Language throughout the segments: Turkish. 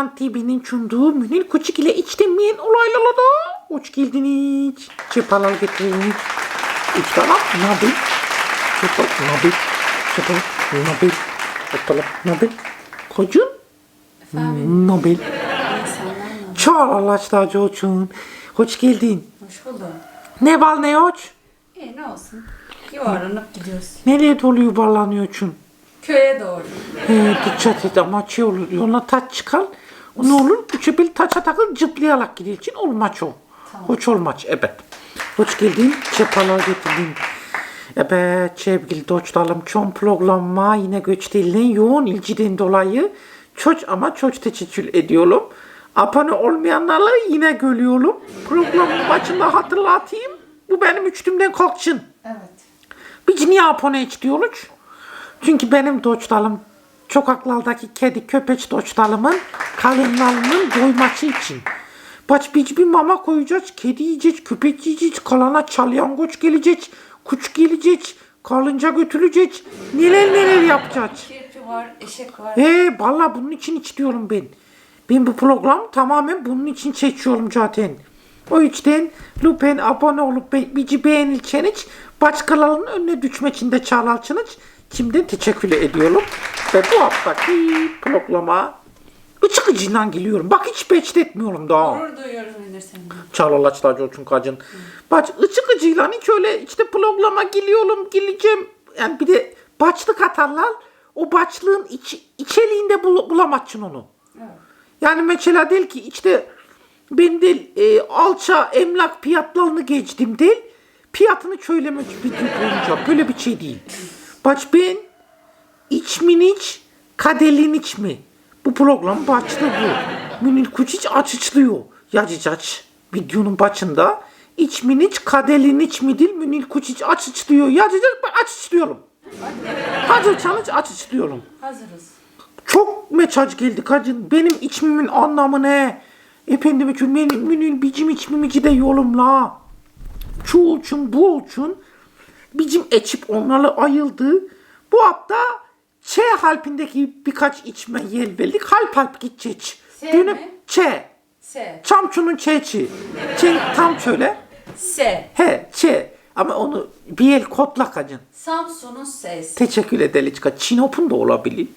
Çant TV'nin sunduğu Münir Küçük ile içtenmeyen olaylara da hoş geldiniz. Çepalal getiriniz. Üç taraf nabil. Çepal nabil. Çepal nabil. Çepal nabil. Kocun nabil. Çağır Allah aşkına için. Hoş geldin. Hoş buldum. Ne var ne hoş? İyi ne olsun. Yuvarlanıp gidiyoruz. Nereye doğru yuvarlanıyor için? Köye doğru. He, dikkat et ama şey olur. Yoluna taç çıkar. Ne olur? Üçe bir taça takıl cıplayarak gidiyor için olmaç o. Hoş olmaç. Evet. Hoş geldin. Çepalar getirdin. Evet sevgili dostlarım çoğun programıma yine göç yoğun ilgiden dolayı çok ama çok teşekkür ediyorum. Abone olmayanlarla yine görüyorum. Programın başında hatırlatayım. Bu benim üçtümden kalksın. Evet. Biz niye abone hiç diyoruz? Çünkü benim dostlarım sokaklardaki kedi köpek dostlarımın kalınlarının doyması için. Biz bir mama koyacağız. Kedi yiyeceğiz, köpek yiyeceğiz, kalana çalyangoç gelecek, kuş gelecek, kalınca götüreceğiz. Neler neler yapacağız. Kirpi var, eşek var. He valla bunun için istiyorum ben. Ben bu program tamamen bunun için seçiyorum zaten. O yüzden lütfen abone olup bizi beğenirseniz başkalarının önüne düşmek için de çağrılsınız. Şimdiden teşekkür ediyorum. Ve bu haftaki programa ıçık ıcından geliyorum. Bak hiç bekletmiyorum daha. Gurur duyuyoruz Münir seninle. Çağrılaçlar Coçun Kacın. Bak ıçık ıcıyla hiç öyle işte programa geliyorum geleceğim. Yani bir de başlık atarlar. O başlığın iç, içeriğinde bul, bulamazsın onu. Evet. Yani mesela değil ki işte ben de e, alça emlak fiyatlarını geçtim değil. Fiyatını söylemek bir boyunca böyle bir şey değil. Bak ben iç mi iç, kadelin iç mi? Bu program başlığı bu. Münir Kuçiç açıklıyor. Yazacak videonun başında. İç mi iç, kadelin iç mi değil Münir Kuçiç açıklıyor. Yazacak ben açıklıyorum. Hazırsanız açıklıyorum. Hazırız. Çok mesaj geldi kacın. Benim içmimin anlamı ne? Efendim için benim münün bicim içmimici de yolumla. Şu olsun bu olsun. Bicim içip onlarla ayıldı. Bu hafta Ç harfindeki birkaç içme yer verdik. Halp halp gidecek. S Dönüp mi? Ç. S. Çamçunun Ç'çi. Ç tam şöyle. S. He Ç. Ama onu bir el kodla kacın. Samsun'un S'si. Teşekkür ederiz. Çinop'un da olabilir.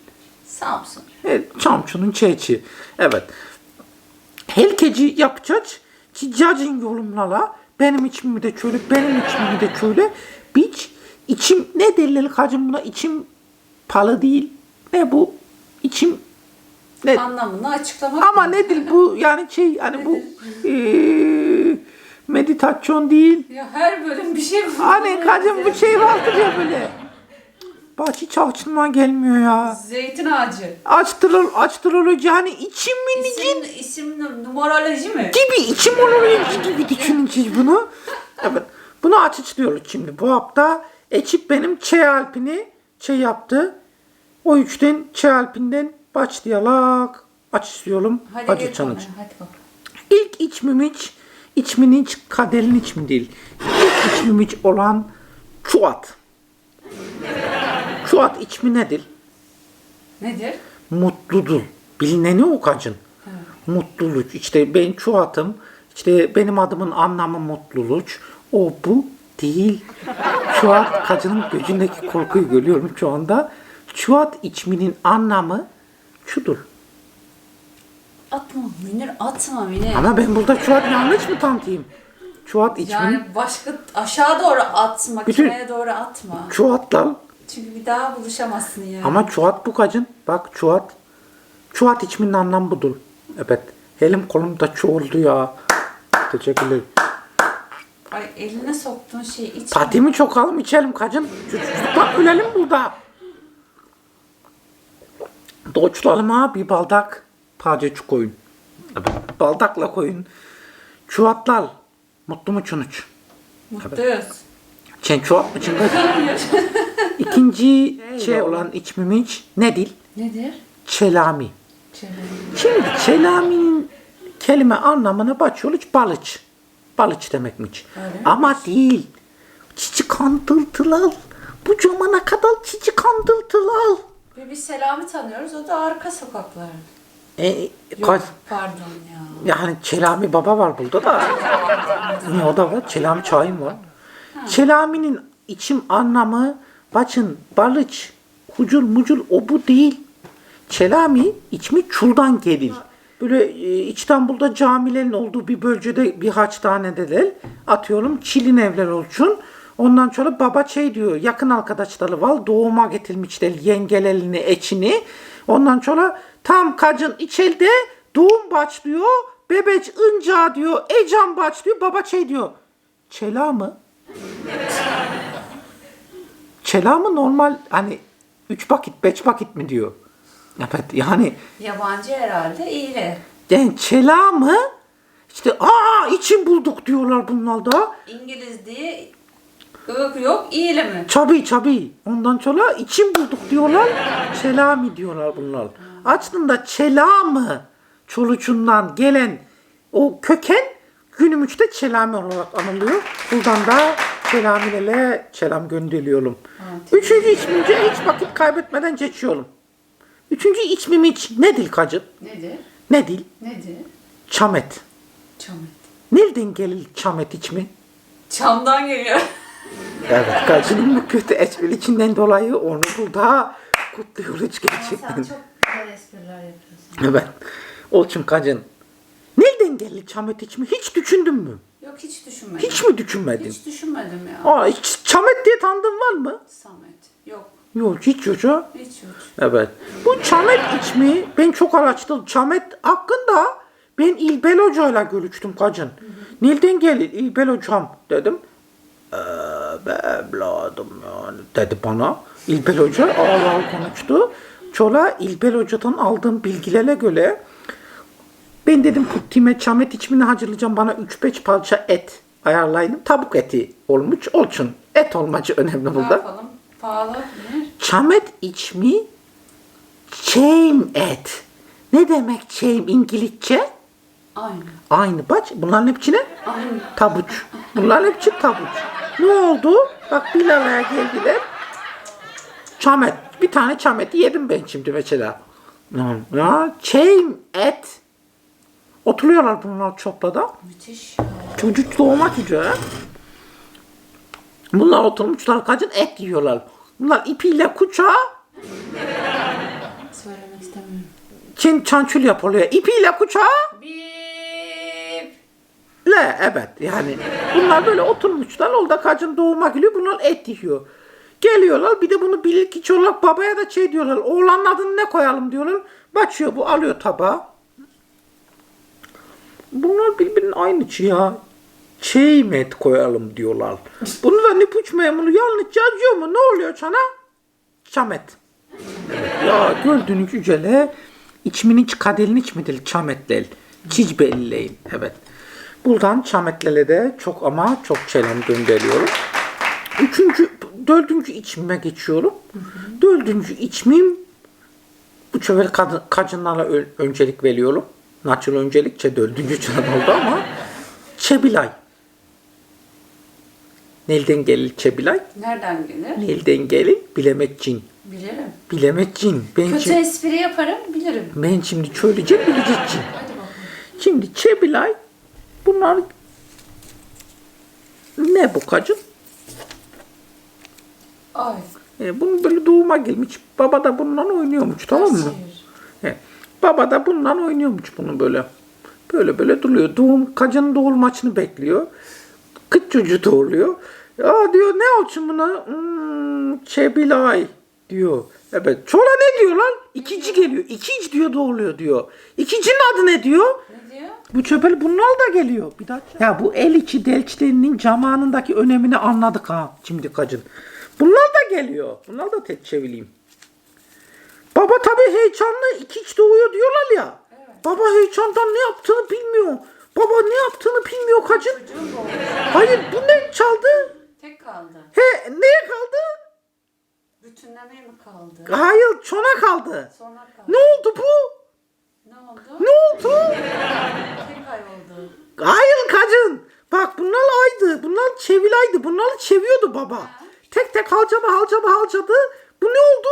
Samsun. Evet, çamçunun çeçi. Evet. Herkeci yapacağız. Cicacın yorumlara. Benim içimimi de şöyle, benim içimimi de şöyle. Biç, içim ne derler hacım buna? İçim palı değil. Ne bu? İçim ne? Anlamını açıklamak Ama mı? nedir bu? Yani şey hani bu eee, meditasyon değil. Ya her bölüm bir şey bu. Hani hacım bu şey vardır ya böyle. Bak hiç açılma gelmiyor ya. Zeytin ağacı. Açtırıl, açtırılıcı hani içimin İsim, isim numaroloji mi? gibi içim oluyor gibi düşünün siz bunu. Evet. Bunu açıklıyoruz şimdi. Bu hafta Ekip benim Ç Alpini şey yaptı. O üçten Ç Alpinden başlayarak açıklıyorum. Hadi Hadi konuya, Hadi bakalım. İlk içmimiç, içminin iç, kaderin iç mi değil. İlk içmimiç olan çuat. Çuat içmi nedir? Nedir? mutludur. Bilineni o kacın. Mutluluk. İşte ben çuatım. İşte benim adımın anlamı mutluluk. O bu değil. Çuat kacının gözündeki korkuyu görüyorum şu anda. Çuat içminin anlamı şudur. Atma Münir atma Münir. Ama ben burada çuat yanlış mı tanıtayım? Çuat içminin Yani başka aşağı doğru atma, Bütün- kümeye doğru atma. çuatlar Çünkü bir daha buluşamazsın ya. ama çuat bu kacın. Bak çuat. Çuat içminin anlamı budur. Evet. Elim kolum da çu oldu ya. Teşekkürler. Ay eline soktuğun şey iç. Tatimi çok alım içelim kacın. Çocuklar ölelim burada. Doğuşlarıma bir baldak taze koyun. Baldakla koyun. Çuvatlar. Mutlu mu çunuç? Mutluyuz. Sen çuvat mı çıngır? İkinci şey olan içmimiç nedir? Nedir? Çelami. Çevre. Şimdi çelaminin kelime anlamına bakıyoruz balıç. Balıç demekmiş. Öyle mi? Ama değil. Çiçi kandıltılar. Bu zamana kadar çiçi kandıltılar. Ve biz Selami tanıyoruz. O da arka sokaklarda. E, Yok, pardon ya. yani Çelami Baba var burada da. ne o da var. Çelami Çayım var. Çelami'nin içim anlamı bacın, balıç, hucul mucul o bu değil. Çelami içmi çuldan gelir. Böyle e, İstanbul'da camilerin olduğu bir bölgede birkaç tane deler. Atıyorum çilin evler olsun. Ondan sonra baba şey diyor yakın arkadaşları var doğuma getirmişler yengelelini eçini. Ondan sonra tam kacın içelde doğum başlıyor. Bebeç ınca diyor ecan başlıyor. Baba şey diyor. Çela mı? Çela mı normal hani üç vakit beş vakit mi diyor. Evet yani Yabancı herhalde iyile. yani çela mı? İşte aa için bulduk diyorlar bunlar da. İngiliz diye ık yok iyile mi? Çabi çabi. Ondan sonra için bulduk diyorlar. Çelami diyorlar bunlar. Aslında çelamı çoluçundan gelen o köken günümüzde çelami olarak anılıyor. Buradan da çelamilere çelam gönderiyorum. Üçüncü içmince hiç vakit kaybetmeden geçiyorum. Üçüncü iç nedir kacım? Nedir? Nedir? Nedir? Çamet. Çamet. Nereden gelir çamet içmi? Çamdan geliyor. Evet, kacının bu kötü espriliğinden dolayı onu burada kutluyoruz Sen gerçekten. çok güzel espriler yapıyorsun. Evet. Olçun kacın. Nereden geldi çamet içmi? Hiç düşündün mü? Yok hiç düşünmedim. Hiç mi düşünmedin? Hiç düşünmedim ya. Aa, hiç çamet diye tanıdığın var mı? Samet. Yok. Yok hiç ha. Hiç yok. Evet. Bu çamet içmi ben çok araştırdım. Çamet hakkında ben İlbel Hoca'yla görüştüm kacın. Nereden gelir İlbel Hocam dedim. Ee, be evladım yani dedi bana. İlbel Hoca ağır konuştu. Çola İlbel Hoca'dan aldığım bilgilere göre ben dedim puttime çamet içmini hazırlayacağım bana 3-5 parça et ayarlayın. Tavuk eti olmuş olsun. Et olmacı önemli Ne burada. yapalım? Pahalı Çamet içmi çeym et. Ne demek çeym İngilizce? Aynı. Aynı baç. Bunların hepsine Aynı. tabuç. Bunların hepsi tabuç. Ne oldu? Bak Bilal'e geldiler. Çamet. Bir tane çameti yedim ben şimdi mesela. Ya, çeym et. Oturuyorlar bunlar çoplada. Müthiş. Çocuk doğmak üzere. Bunlar oturmuşlar kaçın et yiyorlar. Bunlar ipiyle kucağa Söylemek istemiyorum. Çin çançul yapılıyor. İpiyle kucağa Bip. le evet yani. Bunlar böyle oturmuşlar. Orada kaçın doğuma geliyor. Bunlar et yiyor. Geliyorlar bir de bunu bilirkiç olarak babaya da şey diyorlar. Oğlanın adını ne koyalım diyorlar. Başlıyor bu alıyor tabağı. Bunlar birbirinin aynı ya. Çeymet koyalım diyorlar. Bunu da nüfuç memuru yanlış yazıyor mu? Ne oluyor sana? Çamet. Ya gördüğünüz üzere içmin iç kaderin iç midir çametlel. Çiz belleyin. Evet. Buradan çametlere de çok ama çok selam gönderiyorum. Üçüncü, dördüncü içmime geçiyorum. Dördüncü içmim bu sefer kadın, kadınlara öncelik veriyorum. Nasıl öncelikçe dördüncü çan oldu ama Çebilay. Nereden gelir Çebilay? Nereden gelir? Nereden gelir? Bilemekçin. Bilirim. Bilemekçin. Ben, Kötü şimdi, espri yaparım bilirim. ben şimdi. Hadi bakalım. Şimdi Çebilay bunlar ne bu kacın? Ay. E, bunun böyle doğuma gelmiş. Baba da bununla oynuyormuş tamam mı? E, baba da bununla oynuyormuş bunu böyle. Böyle böyle duruyor. Doğum kacının doğum maçını bekliyor. Kız çocuğu doğuruyor. Ya diyor ne olsun buna? Hmm, Çebilay diyor. Evet. Sonra ne diyor lan? İkinci geliyor. İkinci diyor doğuluyor diyor. İkincinin adı ne diyor? Ne diyor? Bu çöpel bunlar da geliyor. Bir dakika. Ya bu el içi delçlerinin zamanındaki önemini anladık ha şimdi kacın. Bunlar da geliyor. Bunlar da tek çevireyim. Baba tabii heyecanlı iki iç doğuyor diyorlar ya. Baba heyecandan ne yaptığını bilmiyor. Baba ne yaptığını bilmiyor olmuş. Hayır bu ne çaldı? Tek kaldı. He neye kaldı? Bütünlemeye mi kaldı? Hayır çona kaldı. Sonra kaldı. Ne oldu bu? Ne oldu? Ne oldu? Tek ay oldu. Hayır kacın. Bak bunlar aydı. Bunlar çevilaydı. Bunları çeviyordu baba. Tek tek halcadı halcadı halcadı. Bu ne oldu?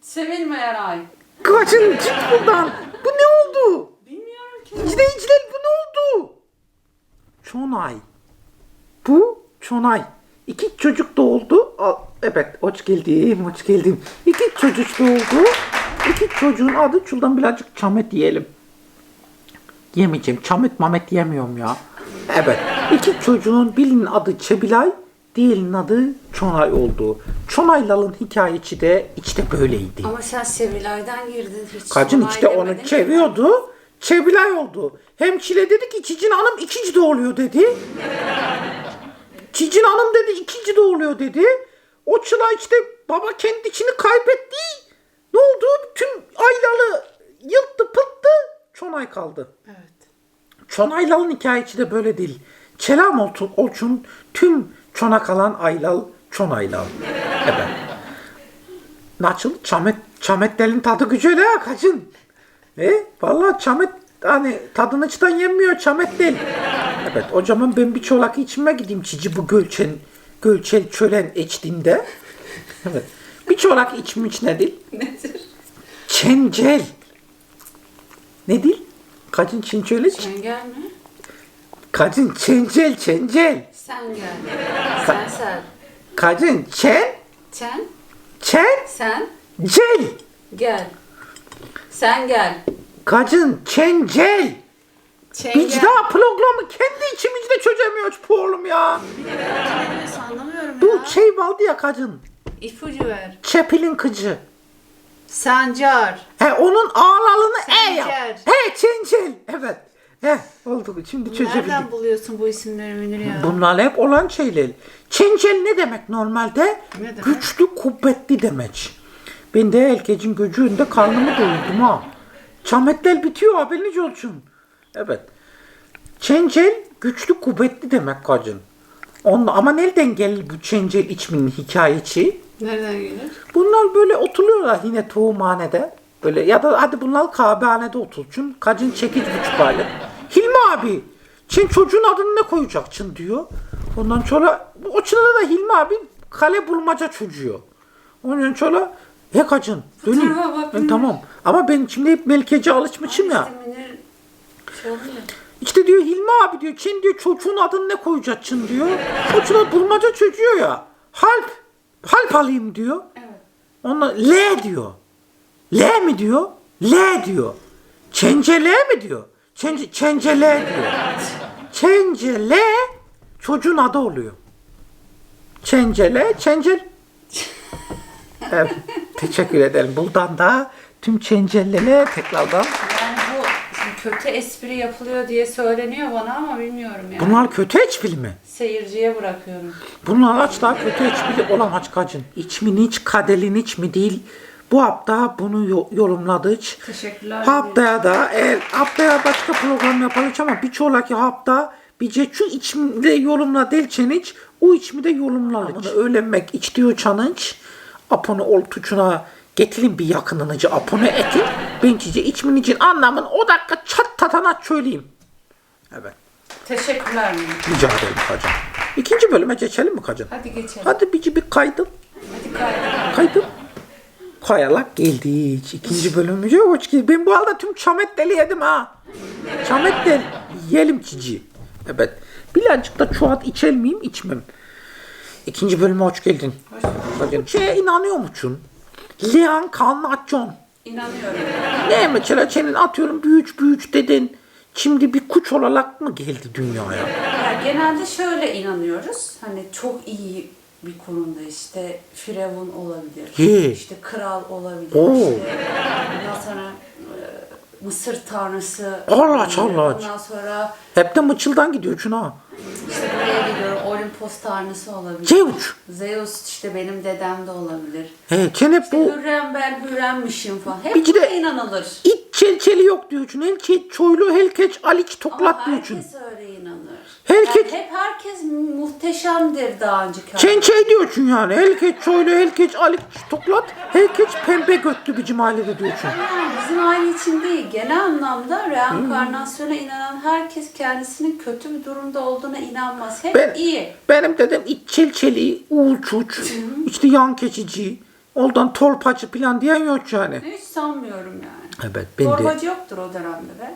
Sevilmeyen ay. Kacın git buradan. Bu ne oldu? Bilmiyorum ki. Ne oldu? Çonay. Bu Çonay. İki çocuk doğuldu. Evet hoş geldim hoş geldim. İki çocuk doğuldu. İki çocuğun adı şuradan birazcık çamet yiyelim. Yemeyeceğim. Çamet mamet yemiyorum ya. Evet. İki çocuğun birinin adı Çebilay, diğerinin adı Çonay oldu. Çonaylal'ın hikayesi de işte böyleydi. Ama sen Sevilay'dan girdin hiç. Kacın onay işte demedin onu ki. çeviriyordu. Çebilay oldu. Hem Çile dedi ki Çicin Hanım ikinci doğuluyor dedi. Çicin Hanım dedi ikinci doğuluyor dedi. O çıla işte baba kendi içini kaybetti. Ne oldu? Tüm aylalı yılttı pıttı. Çonay kaldı. Evet. Çonaylal'ın hikayesi de böyle değil. Çelam olsun, olsun tüm çona kalan aylal çonaylal. Evet. Nasıl? Çamet, çametlerin tadı ha kaçın. E? Vallahi çamet hani tadını çıtan yenmiyor çamet değil. Evet o zaman ben bir çolak içime gideyim çici bu gölçen, gölçel çölen içtiğinde. Evet. Bir çolak içim iç ne değil? Nedir? Çencel. Ne değil? Kaçın çinçöyle? Sen gelme. Kaçın çencel çencel. Sen gel. Sen sen. Kaçın çen Sen. çen Sen. cel. Gel. Sen gel. Kaçın çencel. Sen Biz daha programı kendi içimizde çözemiyoruz bu oğlum ya. Anlamıyorum Bu ya. şey vardı ya kadın. İpucu ver. Çepilin kıcı. Sancar. He onun ağlalını e yap. He çencel. Evet. He oldu şimdi çözebildik. Nereden buluyorsun bu isimleri Münir ya? Bunlar hep olan şeyler. Çencel ne demek normalde? Ne demek? Güçlü, kuvvetli demek. Ben de erkecin göcüğünde karnımı doyurdum ha. Çametler bitiyor haberiniz olsun. Evet. Çencel güçlü, kuvvetli demek kacın. Onunla, ama nereden gelir bu çencel içminin hikayesi? Nereden gelir? Bunlar böyle oturuyorlar yine tohumhanede. Böyle ya da hadi bunlar kahvehanede otursun. Kacın çekiç buçuk alet. Hilmi abi sen çocuğun adını ne koyacaksın diyor. Ondan sonra o çırada da Hilmi abi kale bulmaca çocuğu. Ondan sonra he kacın döneyim. tarafa bak, Münir. tamam ama ben şimdi hep Melkece alışmışım ya. Münir şey oluyor. İşte diyor Hilmi abi diyor sen diyor çocuğun adını ne koyacaksın diyor. Çırada bulmaca çocuğu ya. Halp. Halp alayım diyor. Evet. Ona L diyor. L mi diyor? L diyor. Çencele mi diyor? Çence, çencele diyor. Çencele çocuğun adı oluyor. Çencele, çencel. Evet, teşekkür ederim. Buradan da tüm çencelele tekrardan. Yani bu şimdi kötü espri yapılıyor diye söyleniyor bana ama bilmiyorum yani. Bunlar kötü içbili mi? Seyirciye bırakıyorum. Bunlar asla kötü içbili olamaz kacın. İç mi iç, kadelin iç mi değil. Bu hafta bunu yo- yorumladık. Teşekkürler. Haftaya da eğer haftaya başka program yaparız ama bir sonraki hafta bize şu içimde yorumla delçeniç o içimi de yorumlarız. Bunu öğrenmek istiyor Abone ol tuşuna getirin bir yakınınıcı abone etin. Ben size içminizin anlamını o dakika çat tatana söyleyeyim. Evet. Teşekkürler. Rica ederim kacım. İkinci bölüme geçelim mi kacım? Hadi geçelim. Hadi bir, bir kaydım. Hadi kaydedelim. Kaydım. Kayarak geldik. İkinci bölümümüze hoş geldin. Ben bu arada tüm çametleri yedim ha. Çametler yiyelim cici. Evet. Birazcık da çuhat içer miyim? İçmem. İkinci bölüme hoş geldin. Hoş bulduk. Şeye inanıyor musun? Leon Kalnatçon. İnanıyorum. Ne mesela senin atıyorum büyüç büyüç dedin. Şimdi bir kuş olarak mı geldi dünyaya? Ya genelde şöyle inanıyoruz. Hani çok iyi bir konumda işte firavun olabilir. Ye. işte kral olabilir. Oo. işte ondan sonra e, Mısır tanrısı. Allah olabilir. Allah. Ondan sonra Hep de mıçıldan gidiyor şuna. İşte buraya geliyorum Olimpos tanrısı olabilir. Zeus. Zeus işte benim dedem de olabilir. He, sen hep bu Hürrem ben Hürremmişim falan. Hep Bir buna de- inanılır. İç çelçeli yok diyorsun. Elkeç, çoylu, helkeç, aliç, Ama toklat diyorsun. herkes öyle inanır. Herkes- Yani hep herkes muhteşemdir daha önceki Çençey diyorsun yani. Helkeç, çoylu, helkeç, aliç, toklat. Helkeç pembe götlü bir cimali diyorsun. Yani bizim aile için değil, genel anlamda reenkarnasyona inanan herkes kendisinin kötü bir durumda olduğuna inanmaz. Hep Ben- iyi. Benim dedem iç çelçeli, uğulçuç, işte yan keçici, oldan torpacı falan diyen yok yani. Hiç sanmıyorum yani. Evet ben de. Torbacı yoktur o dönemde de.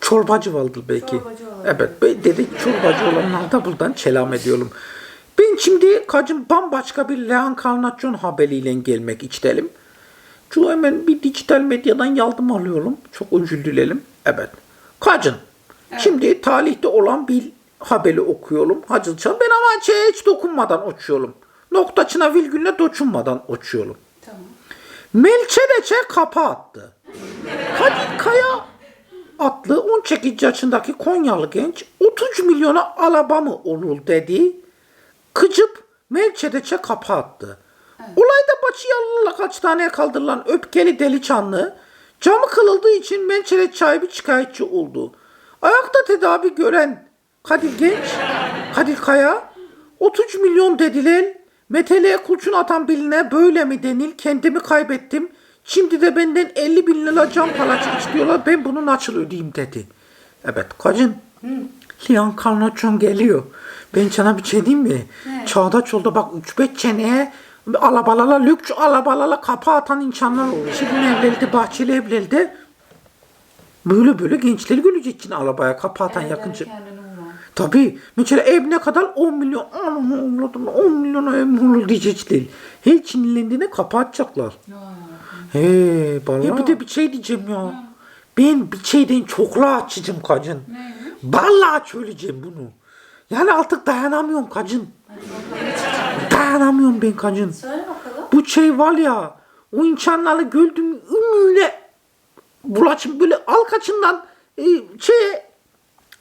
Çorbacı vardır belki. Çorbacı. Evet dedik çorbacı olanlar da buradan selam ediyorum. Ben şimdi kacım bambaşka bir reenkarnasyon haberiyle gelmek istedim. Şu hemen bir dijital medyadan yardım alıyorum. Çok özür dilerim. Evet. Kacın. Şimdi tarihte olan bir haberi okuyorum. Hacılçan. Ben ama hiç dokunmadan uçuyorum. Noktaçına virgülüne dokunmadan uçuyorum. Tamam. Melçereçe kapa attı. Kadir Kaya adlı 18 yaşındaki Konyalı genç 30 milyona araba mı olur dedi. Kıcıp Melçereçe kapa attı. Olayda Başıyalı'la kaç tane kaldırılan öpkeli delikanlı camı kırıldığı için Melçereç sahibi şikayetçi oldu. Ayakta tedavi gören Kadir Genç, Kadir Kaya 30 milyon dediler. Meteliğe kurşun atan birine böyle mi denil? Kendimi kaybettim. Şimdi de benden 50 bin lira cam parası istiyorlar. Ben bunu nasıl ödeyeyim dedi. Evet kacın. Liyan Karnaçon geliyor. Ben sana bir şey diyeyim mi? Çağdaş yolda bak 3-5 seneye alabalala, lüks alabalala kapı atan insanlar oldu. Şimdi evlendi, bahçeli evlendi. Böyle böyle gençler görecek için arabaya kapı atan yakınca. Kendini Tabii. Mesela ev ne kadar? 10 milyon. Anam avladım 10 milyona ev olur diyecekler. Her Çinlilendiğine kapatacaklar. He bana. Ya bir de bir şey diyeceğim ya. Ben bir şeyden çok rahatçıcım kacın. Vallahi söyleyeceğim bunu. Yani artık dayanamıyorum kacın. Dayanamıyorum ben kacın. Söyle bakalım. Bu şey var ya. O insanları gördüm ümüyle bulaşım böyle alkaçından e, şey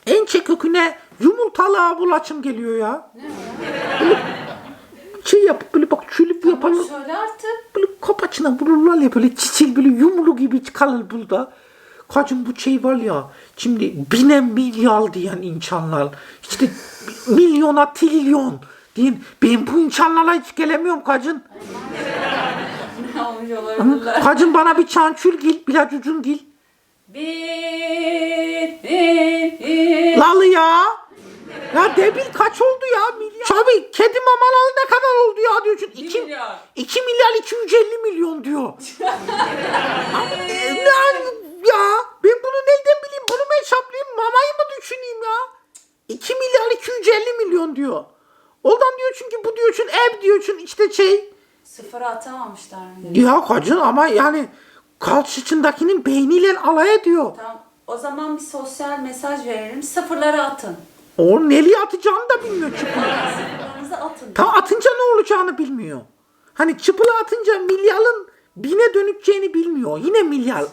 ençe köküne yumurtalığa bulaşım geliyor ya. Böyle şey yapıp böyle bak çülüp yaparlar. Söyle artık. Böyle kapaçına vururlar ya böyle çiçil böyle yumru gibi kalır burada. Kacım bu şey var ya şimdi bine milyar diyen insanlar işte milyona trilyon diyen ben bu insanlarla hiç gelemiyorum kacın. Kacın bana bir çançül gil, bir acucun gil. Bir, bir, bir. Lalı ya. Ya debil kaç oldu ya milyar? Tabii kedi mamaları ne kadar oldu ya diyorsun. 2 milyar. 2 milyar 250 milyon diyor. Ne ya? Ben bunu nereden bileyim? Bunu mu hesaplayayım? Mamayı mı düşüneyim ya? 2 milyar 250 milyon diyor. Oradan diyorsun ki bu diyorsun ev diyorsun işte şey. Sıfıra atamamışlar mı? Ya kacın ama yani karşısındakinin beyniyle alay ediyor. Tamam. O zaman bir sosyal mesaj verelim. Sıfırları atın. O nereye atacağını da bilmiyor atın. Tam atınca ne olacağını bilmiyor. Hani çıpılı atınca milyarın bine dönüşeceğini bilmiyor. Yine milyar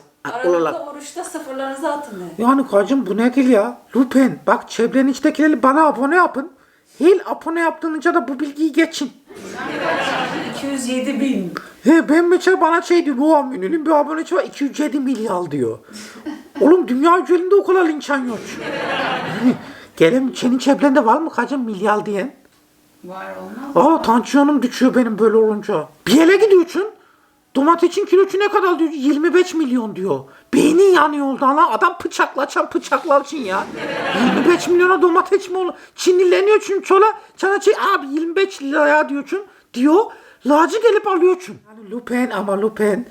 olarak. Aralıkta oruçta sıfırlarınızı atın dedi. Yani kacım bu nedir ya? Lütfen bak çevrenin içtekileri bana abone yapın. Hil abone yaptığınca da bu bilgiyi geçin. 207 bin. He ben mesela bana şey diyor bu amininin bir abonesi var 207 milyar diyor. Oğlum dünya üzerinde o kadar insan yok. Gelin senin çevrende var mı kacım milyar diyen? Var olmaz. Aa tansiyonum düşüyor benim böyle olunca. Bir yere gidiyorsun. Domatesin kilosu ne kadar diyor? 25 milyon diyor. Beynin yanıyor oldu lan. Adam bıçaklaçan bıçaklarsın ya. 25 milyona domates mi olur? Çinlileniyor çünkü çola. Sana şey abi 25 liraya diyorsun. Diyor. Lacı gelip alıyorsun. Yani Lupin ama Lupin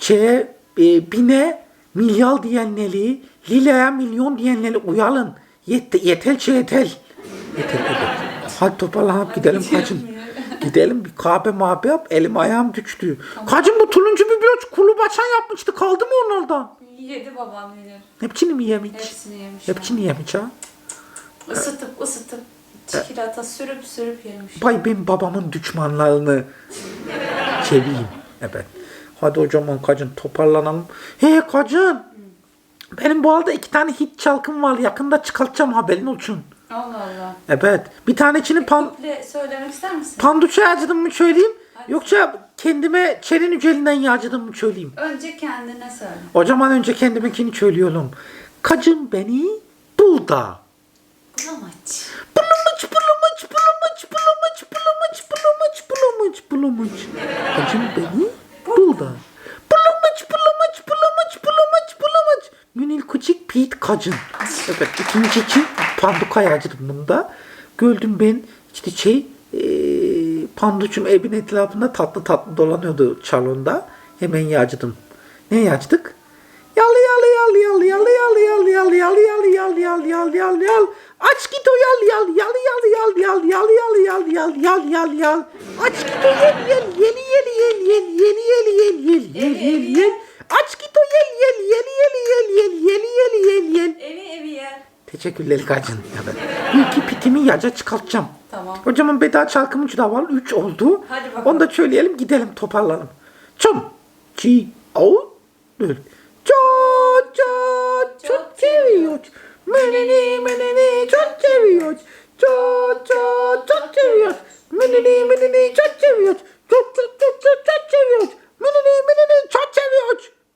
şeye e, bine milyar diyenleri, lilaya milyon diyenleri uyalın. Yet, yeter şey yeter. Yeter evet. Hadi toparlanıp gidelim kaçın. Gidelim bir kahve mabe yap. Elim ayağım düştü. Kaçın bu turuncu bir kulu başan yapmıştı. Kaldı mı onlardan? Yedi babam bilir. Hepsini mi yemiş? Hepsini yemiş. Hepsini yemiş ha. Isıtıp ısıtıp çikolata sürüp sürüp yemiş. Vay ben babamın düşmanlarını seveyim. Evet. Hadi o zaman kacın toparlanalım. He kacın. Benim bu arada iki tane hit çalkım var. Yakında çıkartacağım haberin olsun. Allah Allah. Evet. Bir tanesini pan, Kuple söylemek ister misin? panduça yağcıdım mı söyleyeyim? Yoksa kendime çenin üzerinden yağcıdım mı söyleyeyim? Önce kendine söyle. O zaman önce kendiminkini söylüyorum. Kacın beni burada. Bulamaç. Bulumuç bulumuç bulumuç bulumuç bulumuç bulumuç bulumuç bulumuç. Kacın beni burada. Bulumuç Münil Küçük Pete Kacın. Evet ikinci için panduka bunda. Gördüm ben işte şey eee panduçum evin etrafında tatlı tatlı dolanıyordu çalonda. Hemen yağcıdım. Ne yağcıdık? yal yal yal yal yal yal yal yal. Aç git o yal yal yal yal yal yal yal yal yal yal yal yal yal. Aç git o yel yel yeli yeli yel yel yeli yeli yel yel yel yel yel. Aç git o yel yel yeli yeli yel yel yeli yeli yel yel. Evi evi yer. Teşekkürler Gacın. İki pitimi yaca çıkartacağım. Tamam. Hocamın beda çalkımıcı da var. Üç oldu. Hadi bakalım. Onu da söyleyelim gidelim toparlanalım. Çom. Çi. Au. Dur. Çok çok çok seviyor. Menini menini çok seviyor. Çok çok çok seviyor. Menini menini çok seviyor. Çok çok çok çok çok seviyor.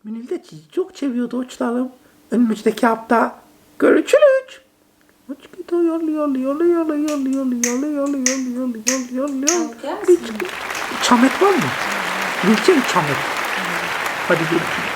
Menini de çok seviyordu uçlarım. Önümüzdeki hafta görüşürüz. Aç git o yol yol yol yol yol yol yol yol yol yol yol yol yol? Çamet var mı? Bileceğim çamet. Hadi görüşürüz.